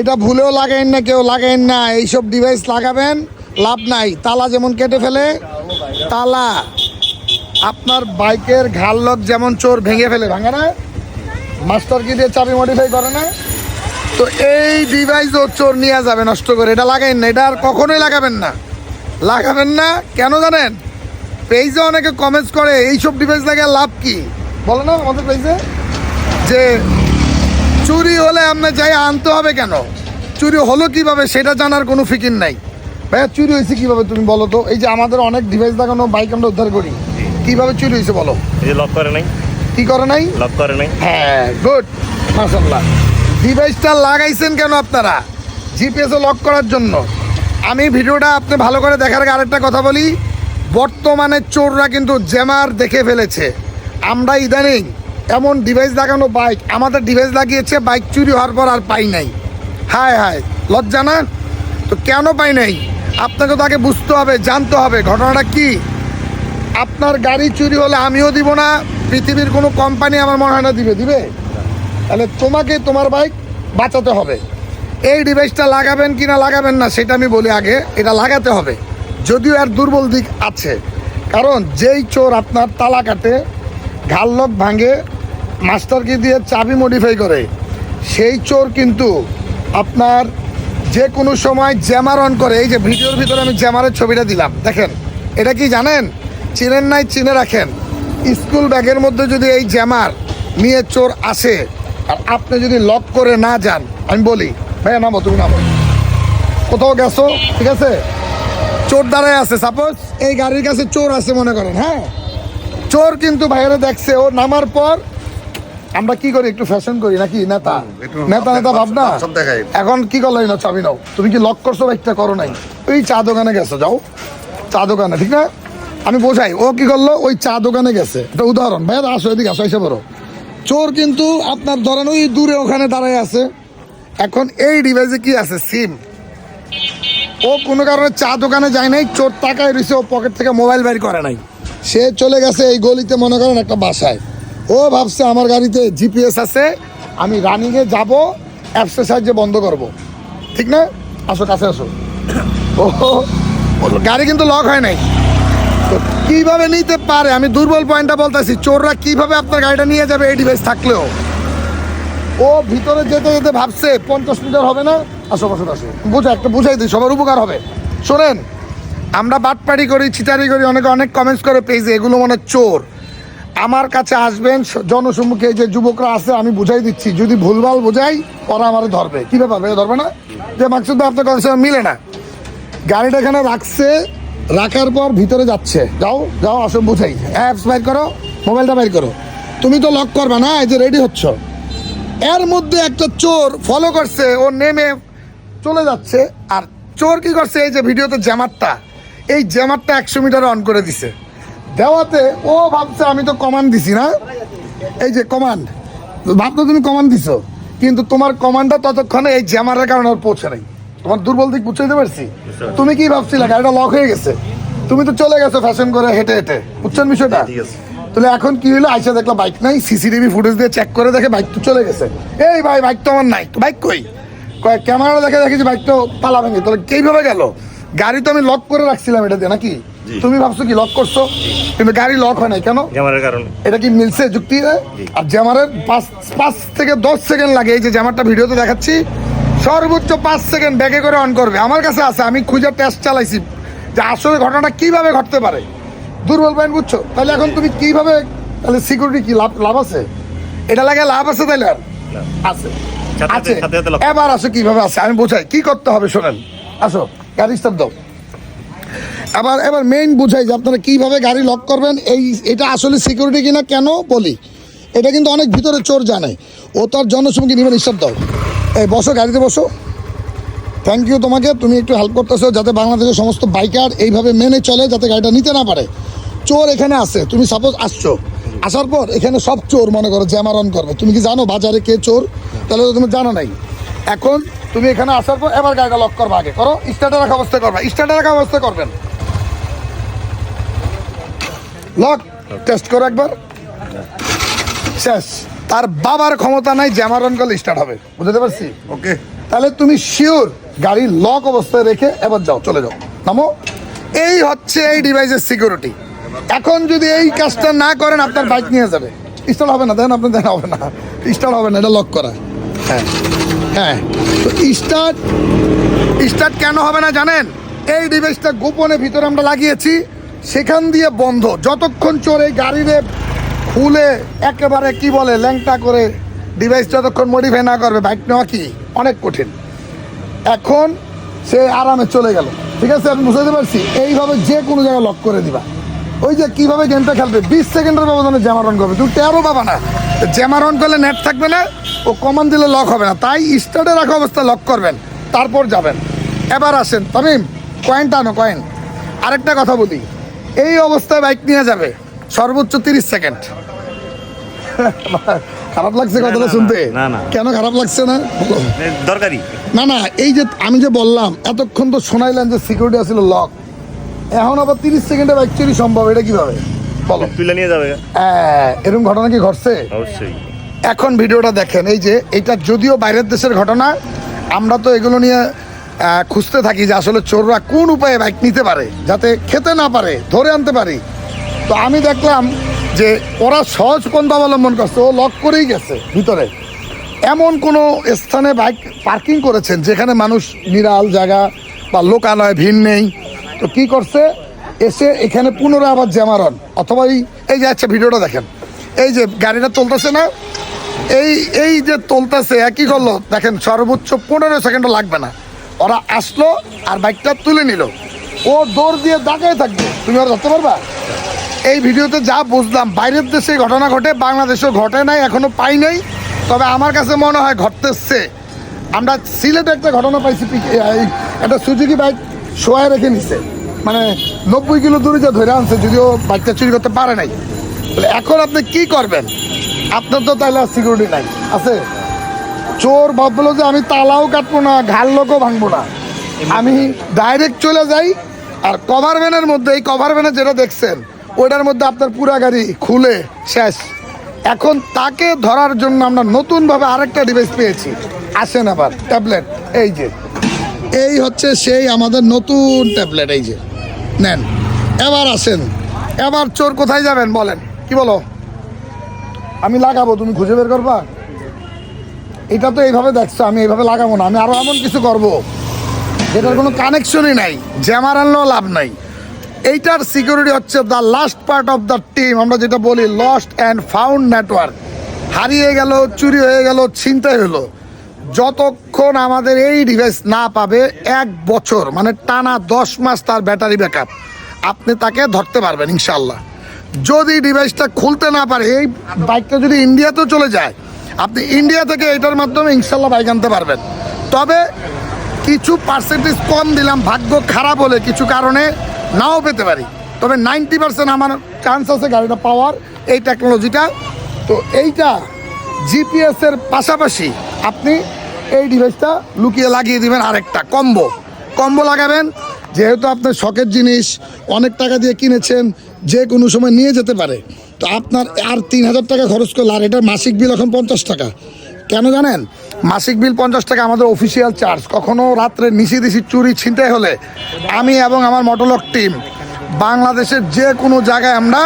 এটা ভুলেও লাগাইন না, কেউ লাগাইন না। এইসব ডিভাইস লাগাবেন, লাভ নাই। তালা যেমন কেটে ফেলে, তালা আপনার বাইকের ঘাল লক যেমন চোর ভেঙে ফেলে, ভাঙে না? মাস্টার কি দিয়ে চাবি মডিফাই করে না? তো এই ডিভাইস ও চোর নিয়ে যাবে নষ্ট করে। এটা লাগাইন না, এটা আর কখনোই লাগাবেন না। লাগাবেন না? কেন জানেন? পেজে অনেকে কমেন্টস করে, এইসব ডিভাইস লাগে লাভ কি? বলো না আমাদের পেজে যে চুরি হলে আমরা যাই আনতে হবে কেন? চুরি হলো কীভাবে সেটা জানার কোনো ফিকির নাই। ভাইয়া চুরি হয়েছে কীভাবে তুমি বলো তো? এই যে আমাদের অনেক ডিভাইস দেখানো বাইক আমরা উদ্ধার করি। কীভাবে চুরি হয়েছে বলো? এই লক করে নাই। কি করে নাই? লক করে নাই। হ্যাঁ গুড মাশাল্লাহ ডিভাইসটা লাগাইছেন কেন আপনারা? জিপিএসও লক করার জন্য। আমি ভিডিওটা আপনি ভালো করে দেখার আগে আরেকটা কথা বলি। বর্তমানে চোররা কিন্তু জ্যামার দেখে ফেলেছে। আমরা ইদানিং এমন ডিভাইস লাগানো বাইক আমাদের ডিভাইস লাগিয়েছে বাইক চুরি হওয়ার পর আর পাই নাই। হায় হায়, লজ্জা না? তো কেন পাই নাই? আপনাকে তো আগে বুঝতে হবে, জানতে হবে, ঘটনাটা কি? আপনার গাড়ি চুরি হলে আমিও দিব না, পৃথিবীর কোনো কোম্পানি আমার মনে হয় না দিবে দিবে? তাহলে তোমাকে তোমার বাইক বাঁচাতে হবে। এই ডিভাইসটা লাগাবেন কি না লাগাবেন না, সেটা আমি বলি আগে, এটা লাগাতে হবে। যদিও এর দুর্বল দিক আছে, কারণ যেই চোর আপনার তালা কাটে ঘাল লক ভাঙে মাস্টারকে দিয়ে চাবি মডিফাই করে। সেই চোর কিন্তু আপনার যে কোনো সময় জ্যামার অন করে। এই যে ভিডিওর ভিতরে আমি জ্যামারের ছবিটা দিলাম। দেখেন, এটা কি জানেন? চিনেন নাই, চিনে রাখেন। স্কুল ব্যাগের মধ্যে যদি এই জ্যামার নিয়ে চোর আসে, আর আপনি যদি লক করে না যান, আমি বলি, ভাইয়া, নামো, তুমি নামো। কোথাও গেছো? ঠিক আছে? চোর দাঁড়ায় আছে সাপোজ এই গাড়ির কাছে চোর আছে মনে করেন হ্যাঁ? চোর কিন্তু ভাইয়েরা দেখছে, ও নামার পর আমরা কি করি একটু ফ্যাশন করি নাকি? নেতা। নেতা নেতা ভাবনা। এখন কি করল না চাবি নাও। তুমি কি লক করছ বাইকটা করো নাই? ওই চা দোকানে গেছো যাও। চা দোকানে ঠিক না? আমি বোঝাই ও কি করল? ওই চা দোকানে গেছে। এটা উদাহরণ। ভাইয়া আসো এদিকে আসো এসে বড় চোর কিন্তু আপনার ধরেন ওই দূরে ওখানে দাঁড়ায় আছে। এখন এই ডিভাইসে কি আছে? সিম ও কোনো কারণে চা দোকানে যায় নাই চোর টাকায় রয়েছে ও পকেট থেকে মোবাইল বাইর করে নাই। সে চলে গেছে এই গলিতে মনে করেন একটা বাসায়। ও ভাবছে আমার গাড়িতে জিপিএস আছে, আমি রানিংয়ে যাব, অ্যাপসের সাহায্যে বন্ধ করব। ঠিক না? আসো, কাছে আসো। ও, গাড়ি কিন্তু লক হয় নাই। তো কীভাবে নিতে পারে? আমি দুর্বল পয়েন্টটা বলতেছি, চোররা কীভাবে আপনার গাড়িটা নিয়ে যাবে এই ডিভাইস থাকলেও? ও ভিতরে যেতে যেতে ভাবছে, পঞ্চাশ মিটার হবে না? আসো, বসো আসো বুঝা, একটা বুঝাই দিই, সবার উপকার হবে। শোনেন, আমরা বাটপাড়ি করি চিটারি করি, অনেকে অনেক কমেন্টস করে পেয়েছে এগুলো মনে চোর। আমার কাছে আসবেন জনসম্মুখে যে যুবকরা আছে, আমি বুঝাই দিচ্ছি। যদি ভুলভাল বোঝাই, ওরা আমার ধরবে। কি ব্যাপার ধরবে না? যে মাকসুদ আপনার সঙ্গে মিলে না। গাড়িটা এখানে রাখছে, রাখার পর ভিতরে যাচ্ছে। যাও যাও, আসো, বুঝাই। অ্যাপস বাইর করো, মোবাইলটা বাইর করো। তুমি তো লক করবে না, এই যে রেডি হচ্ছ। এর মধ্যে একটা চোর ফলো করছে, ও নেমে চলে যাচ্ছে, আর চোর কি করছে, এই যে ভিডিওতে জ্যামারটা, এই জ্যামারটা একশো মিটার অন করে দিছে। দেওয়াতে ও ভাবছে আমি তো কমান্ড দিছি না। এই যে কমান্ড ভাবতো তুমি কমান্ড দিছো কিন্তু তোমার কমান্ডটা ততক্ষণে এই জ্যামারের কারণে ওর পৌঁছে নাই। তোমার দুর্বল দিক বুঝতে পারছি? তুমি কি ভাবছিলে গাড়িটা লক হয়ে গেছে? তুমি তো চলে গেছো ফ্যাশন করে হেঁটে হেঁটে। বুঝছেন বিষয়টা? তাহলে এখন কি হলো আইসা দেখলা বাইক নাই সিসিটিভি ফুটেজ দিয়ে চেক করে দেখে বাইক তো চলে গেছে। এই ভাই বাইক তো আমার নাই। বাইক কই? কয় ক্যামেরা দেখে দেখেছি বাইক তো তালা ভেঙে তাহলে কীভাবে গেল? গাড়ি তো আমি লক করে রাখছিলাম এটা দিয়ে নাকি? তুমি ভাবছ কি লক করছ? কিন্তু গাড়ি লক হয় নাই কেন? ক্যামেরার কারণে। এটা কি মিলছে যুক্তি আর জ্যামারের পাঁচ পাঁচ থেকে দশ সেকেন্ড লাগে এই যে জ্যামারটা ভিডিওতে দেখাচ্ছি সর্বোচ্চ পাঁচ সেকেন্ড ব্যাগে করে অন করবে। আমার কাছে আছে আমি খুঁজে টেস্ট চালাইছি যে আসলে ঘটনাটা কীভাবে ঘটতে পারে। দুর্বল পয়েন্ট বুঝছ? তাহলে এখন তুমি কীভাবে তাহলে সিকিউরিটি কি লাভ লাভ আছে? এটা লাগে লাভ আছে তাহলে আর? আছে। আছে। এবার আসো কীভাবে আছে আমি বোঝাই। কি করতে হবে শোনেন। আসো গাড়ি স্টার্ট দাও। আবার এবার মেইন বুঝাই যে আপনারা কীভাবে গাড়ি লক করবেন, এই এটা আসলে সিকিউরিটি কিনা কেন বলি? এটা কিন্তু অনেক ভিতরে চোর জানে। ও তার জনসম্মুখে নিবেন স্টার্ট দাও এই বসো, গাড়িতে বসো। থ্যাংক ইউ তোমাকে, তুমি একটু হেল্প করতেছো যাতে বাংলাদেশের সমস্ত বাইকার এইভাবে মেনে চলে যাতে গাড়িটা নিতে না পারে। চোর এখানে আছে, তুমি সাপোজ আসছো। আসার পর এখানে সব চোর মনে করো, জ্যামার অন করবে। তুমি কি জানো বাজারে কে চোর? তাহলে তো তুমি জানো নাই। এখন তুমি এখানে আসার পর এবার গাড়িটা লক করবা আগে। করো স্টার্টার রাখা অবস্থা করবা। স্টার্টার রাখা অবস্থা করবেন। লক টেস্ট করো একবার। শেষ। তার বাবার ক্ষমতা নাই জ্যামার অন করলে স্টার্ট হবে। বুঝতে পারছি? ওকে তাহলে তুমি শিওর গাড়ি লক অবস্থায় রেখে এবার যাও চলে যাও। নামো। এই হচ্ছে এই ডিভাইসের সিকিউরিটি এখন যদি এই কাজটা না করেন আপনার বাইক নিয়ে যাবে। স্টার্ট হবে না দেন আপনার দেন হবে না। স্টার্ট হবে না এটা লক করা। হ্যাঁ। হ্যাঁ। তো স্টার্ট স্টার্ট কেন হবে না জানেন? এই ডিভাইসটা গোপনে ভিতরে আমরা লাগিয়েছি। সেখান দিয়ে বন্ধ। যতক্ষণ চোর গাড়িরে খুলে একেবারে কি বলে, ল্যাংটা করে ডিভাইস যতক্ষণ মডিফাই না করবে বাইক নেওয়া কি? অনেক কঠিন। এখন সে আরামে চলে গেল। ঠিক আছে, আমি বুঝাতে পারছি? এইভাবে যে কোনো জায়গায় লক করে দিবা। ওই যে কীভাবে গেমটা খেলবে? বিশ সেকেন্ডের ব্যবধানে জ্যামারন করবে। তুমি তেরো পাবা না। জ্যামার অন করলে নেট থাকবে না, ও কমান দিলে লক হবে না। তাই স্টার্টে রাখা অবস্থায় লক করবেন, তারপর যাবেন। এবার আসেন। তামিম কয়েনটা আনো কয়েন আরেকটা কথা বলি। এই অবস্থায় বাইক নিয়ে যাবে। সর্বোচ্চ তিরিশ সেকেন্ড। খারাপ লাগছে কথাটা শুনতে। কেন খারাপ লাগছে না? দরকারি। না না এই যে আমি যে বললাম এতক্ষণ তো শোনাইলেন যে সিকিউরিটি আছিল লক এখন আবার তিরিশ সেকেন্ডে বাইক চুরি সম্ভব এটা কীভাবে? বলো। তুলে নিয়ে যাবে। হ্যাঁ, এরকম ঘটনা কি ঘটছে? অবশ্যই। এখন ভিডিওটা দেখেন এই যে এটা যদিও বাইরের দেশের ঘটনা আমরা তো এগুলো নিয়ে খুঁজতে থাকি যে আসলে চোররা কোন উপায়ে বাইক নিতে পারে, যাতে খেতে না পারে, ধরে আনতে পারি। তো আমি দেখলাম যে ওরা সহজ পন্থা অবলম্বন করছে, ও লক করেই গেছে ভিতরে। এমন কোনো স্থানে বাইক পার্কিং করেছেন যেখানে মানুষ নিরাল জায়গা বা লোকালয় ভিড় নেই? তো কি করছে? এসে এখানে পুনরায় আবার জ্যামারন অথবা এই এই যে আচ্ছা ভিডিওটা দেখেন। এই যে গাড়িটা চলতেছে না? এই এই যে চলতেছে একই করল। দেখেন সর্বোচ্চ পনেরো সেকেন্ডও লাগবে না। ওরা আসলো আর বাইকটা তুলে নিল। ও দৌড় দিয়ে দাঁড়িয়ে থাকবে। তুমি আর ধরতে পারবা? এই ভিডিওতে যা বুঝলাম, বাইরের দেশে ঘটনা ঘটে, বাংলাদেশেও ঘটে নাই এখনও পাই নাই। তবে আমার কাছে মনে হয় ঘটতেছে। আমরা সিলেটে একটা ঘটনা পাইছি একটা সুজুকি বাইক শোয়ায় রেখে নিছে। মানে নব্বই কিলো দূরে যে ধরে আনছে, যদিও বাইকটা চুরি করতে পারে নাই। এখন আপনি কি করবেন? আপনার তো তাহলে সিকিউরিটি নাই। আছে? চোর ভাবলো যে আমি তালাও কাটবো না ঘাল লোকও ভাঙবো না। আমি ডাইরেক্ট চলে যাই আর কভার ভ্যানের মধ্যে এই কভার ভ্যানে যেটা দেখছেন ওইটার মধ্যে আপনার পুরা গাড়ি খুলে শেষ। এখন তাকে ধরার জন্য আমরা নতুনভাবে আরেকটা ডিভাইস পেয়েছি। আসেন আবার ট্যাবলেট এই যে। এই হচ্ছে সেই আমাদের নতুন ট্যাবলেট এই যে। নেন এবার আসেন। এবার চোর কোথায় যাবেন বলেন কি বলো? আমি লাগাবো তুমি খুঁজে বের করবা? এটা তো এইভাবে দেখছ, আমি এইভাবে লাগাবো না, আমি আরও এমন কিছু করব। যেটার কোনো কানেকশনই নাই জ্যামার আনলেও লাভ নাই। এইটার সিকিউরিটি হচ্ছে the last part of the team আমরা যেটা বলি লস্ট অ্যান্ড ফাউন্ড নেটওয়ার্ক হারিয়ে গেল, চুরি হয়ে গেল, ছিনতাই হলো। যতক্ষণ আমাদের এই ডিভাইস না পাবে, এক বছর মানে টানা দশ মাস তার ব্যাটারি ব্যাকআপ আপনি তাকে ধরতে পারবেন ইনশাল্লাহ যদি ডিভাইসটা খুলতে না পারে, এই বাইকটা যদি ইন্ডিয়াতেও চলে যায় আপনি ইন্ডিয়া থেকে এটার মাধ্যমে ইনশাল্লাহ বাইক আনতে পারবেন। তবে কিছু পার্সেন্টেজ কম দিলাম, ভাগ্য খারাপ হলে কিছু কারণে নাও পেতে পারি। তবে নাইনটি পার্সেন্ট আমার চান্স আছে গাড়িটা পাওয়ার এই টেকনোলজিটা তো এইটা জিপিএসের পাশাপাশি আপনি এই ডিভাইসটা লুকিয়ে লাগিয়ে দিবেন আরেকটা কম্বো কম্বো লাগাবেন, যেহেতু আপনার শখের জিনিস, অনেক টাকা দিয়ে কিনেছেন যে কোনো সময় নিয়ে যেতে পারে। তো আপনার আর তিন হাজার টাকা খরচ করলে, আর এটার মাসিক বিল এখন পঞ্চাশ টাকা। কেন জানেন? মাসিক বিল পঞ্চাশ টাকা আমাদের অফিসিয়াল চার্জ কখনো রাত্রে নিশি দিশি চুরি ছিনতাই হলে আমি এবং আমার মটোলক টিম বাংলাদেশের যে কোনো জায়গায় আমরা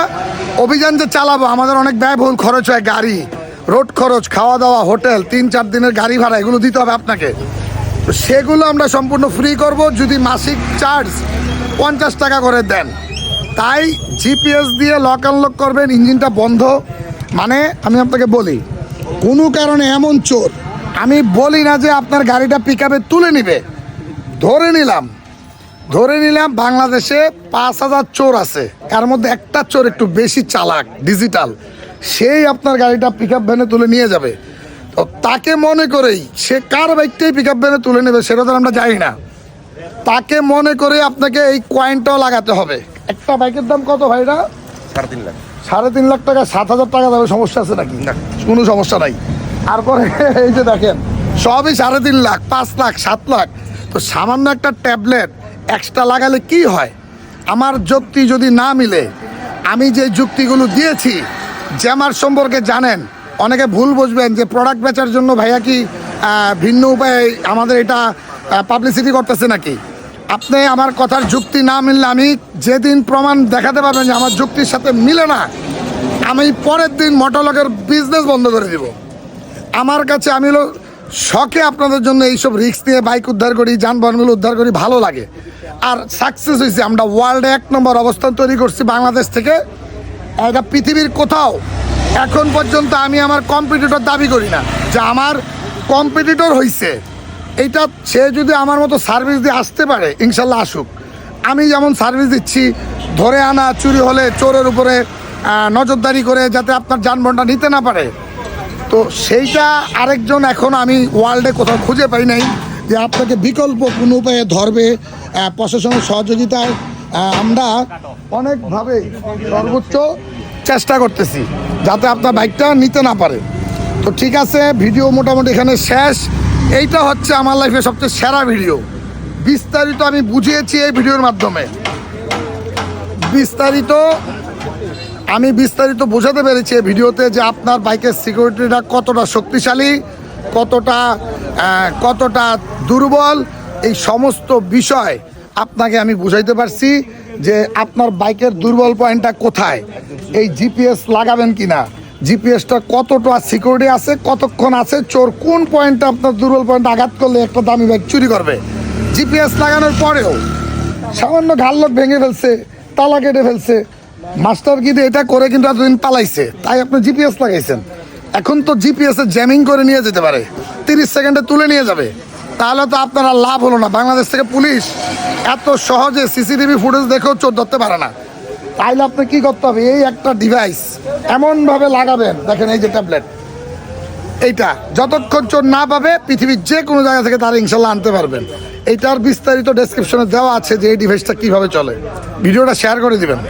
অভিযান যে চালাবো, আমাদের অনেক ব্যয়বহুল খরচ হয় গাড়ি রোড খরচ খাওয়া দাওয়া হোটেল তিন চার দিনের গাড়ি ভাড়া, এগুলো দিতে হবে আপনাকে। তো সেগুলো আমরা সম্পূর্ণ ফ্রি করব। যদি মাসিক চার্জ পঞ্চাশ টাকা করে দেন তাই জিপিএস দিয়ে লক আনলক করবেন, ইঞ্জিনটা বন্ধ। মানে আমি আপনাকে বলি, কোনো কারণে এমন চোর, আমি বলি না যে আপনার গাড়িটা পিক তুলে নিবে। ধরে নিলাম ধরে নিলাম বাংলাদেশে পাঁচ হাজার চোর আছে। এর মধ্যে একটা চোর একটু বেশি চালাক ডিজিটাল সেই আপনার গাড়িটা পিক আপ ভ্যানে তুলে নিয়ে যাবে। তো তাকে মনে করেই, সে কার বাইকটাই পিক আপ ভ্যানে তুলে নেবে সেটা তো আমরা জানি না। তাকে মনে করে আপনাকে এই কয়েনটাও লাগাতে হবে। একটা বাইকের দাম কত ভাইরা? সাড়ে তিন লাখ। সাড়ে তিন লাখ টাকা সাত হাজার টাকা যাবে সমস্যা আছে নাকি। কোনো সমস্যা নাই। তারপরে এই যে দেখেন সবই সাড়ে তিন লাখ পাঁচ লাখ সাত লাখ। তো সামান্য একটা ট্যাবলেট এক্সট্রা লাগালে কি হয়? আমার যুক্তি যদি না মিলে আমি যে যুক্তিগুলো দিয়েছি জ্যামার সম্পর্কে জানেন অনেকে ভুল বুঝবেন যে প্রোডাক্ট বেচার জন্য ভাইয়া কি ভিন্ন উপায়ে আমাদের এটা পাবলিসিটি করতেছে নাকি? আপনি আমার কথার যুক্তি না মিললে আমি যেদিন প্রমাণ দেখাতে পারবেন যে আমার যুক্তির সাথে মিলে না, আমি পরের দিন মোটরলগের বিজনেস বন্ধ করে দিব। আমার কাছে আমি হলো শখে আপনাদের জন্য এইসব রিস্ক নিয়ে বাইক উদ্ধার করি, যানবাহনগুলো উদ্ধার করি, ভালো লাগে। আর সাকসেস হয়েছে, আমরা ওয়ার্ল্ডে এক নম্বর অবস্থান তৈরি করছি বাংলাদেশ থেকে। এটা পৃথিবীর কোথাও এখন পর্যন্ত আমি আমার কম্পিটিটর দাবি করি না যে আমার কম্পিটিটর হইছে। এইটা সে যদি আমার মতো সার্ভিস দিয়ে আসতে পারে, ইনশাল্লাহ আসুক। আমি যেমন সার্ভিস দিচ্ছি, ধরে আনা, চুরি হলে চোরের উপরে নজরদারি করে যাতে আপনার যানবাহনটা নিতে না পারে। তো সেইটা আরেকজন এখন আমি ওয়ার্ল্ডে কোথাও খুঁজে পাই নাই যে আপনাকে বিকল্প কোনো উপায়ে ধরবে প্রশাসনের সহযোগিতায়। আমরা অনেকভাবে সর্বোচ্চ চেষ্টা করতেছি যাতে আপনার বাইকটা নিতে না পারে। তো ঠিক আছে ভিডিও মোটামুটি এখানে শেষ। এইটা হচ্ছে আমার লাইফে সবচেয়ে সেরা ভিডিও বিস্তারিত আমি বুঝিয়েছি এই ভিডিওর মাধ্যমে। বিস্তারিত, আমি বিস্তারিত বোঝাতে পেরেছি এই ভিডিওতে যে আপনার বাইকের সিকিউরিটিটা কতটা শক্তিশালী, কতটা কতটা দুর্বল। এই সমস্ত বিষয় আপনাকে আমি বুঝাইতে পারছি যে আপনার বাইকের দুর্বল পয়েন্টটা কোথায়? এই জিপিএস লাগাবেন কিনা? জিপিএসটা কতটা সিকিউরিটি আছে, কতক্ষণ আছে, চোর কোন পয়েন্টটা আপনার দুর্বল পয়েন্ট আঘাত করলে একটা দামি ব্যাগ চুরি করবে? জিপিএস লাগানোর পরেও সামান্য ঘাল্লক ভেঙে ফেলছে, তালা কেটে ফেলছে। মাস্টার কিন্তু এটা করে কিন্তু এতদিন পালাইছে? তাই আপনি জিপিএস লাগাইছেন। এখন তো জিপিএস জ্যামিং করে নিয়ে যেতে পারে। তিরিশ সেকেন্ডে তুলে নিয়ে যাবে। তাহলে তো আপনার লাভ হলো না। বাংলাদেশ থেকে পুলিশ এত সহজে সিসিটিভি ফুটেজ দেখেও চোর ধরতে পারে না। তাইলে আপনি কি করতে হবে? এই একটা ডিভাইস এমনভাবে লাগাবেন। দেখেন এই যে ট্যাবলেট এইটা, যতক্ষণ চোর না পাবে, পৃথিবীর যে কোনো জায়গা থেকে তারা ইনশাল্লাহ আনতে পারবেন। এইটার বিস্তারিত ডেসক্রিপশনে দেওয়া আছে যে এই ডিভাইসটা কীভাবে চলে। ভিডিওটা শেয়ার করে দিবেন।